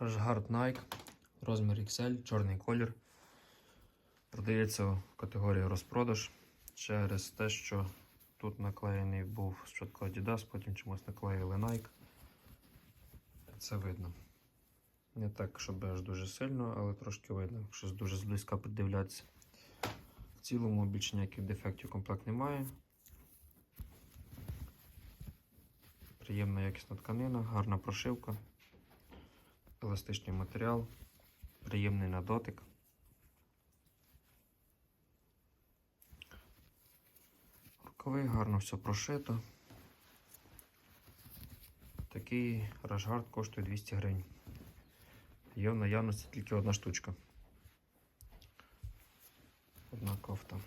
Rashguard Nike, розмір XL, чорний колір. Продається в категорії розпродаж через те, що тут наклеєний був спочатку Adidas, потім чомусь наклеїли Nike. Це видно. Не так, щоб аж дуже сильно, але трошки видно, якщо дуже зблизька придивлятися. В цілому більше ніяких дефектів комплект немає. Приємна якісна тканина, гарна прошивка, еластичний матеріал, приємний на дотик. Рукави гарно все прошито. Такий рашгард коштує 200 гривень. Є в наявності тільки одна штучка. Одна кофта.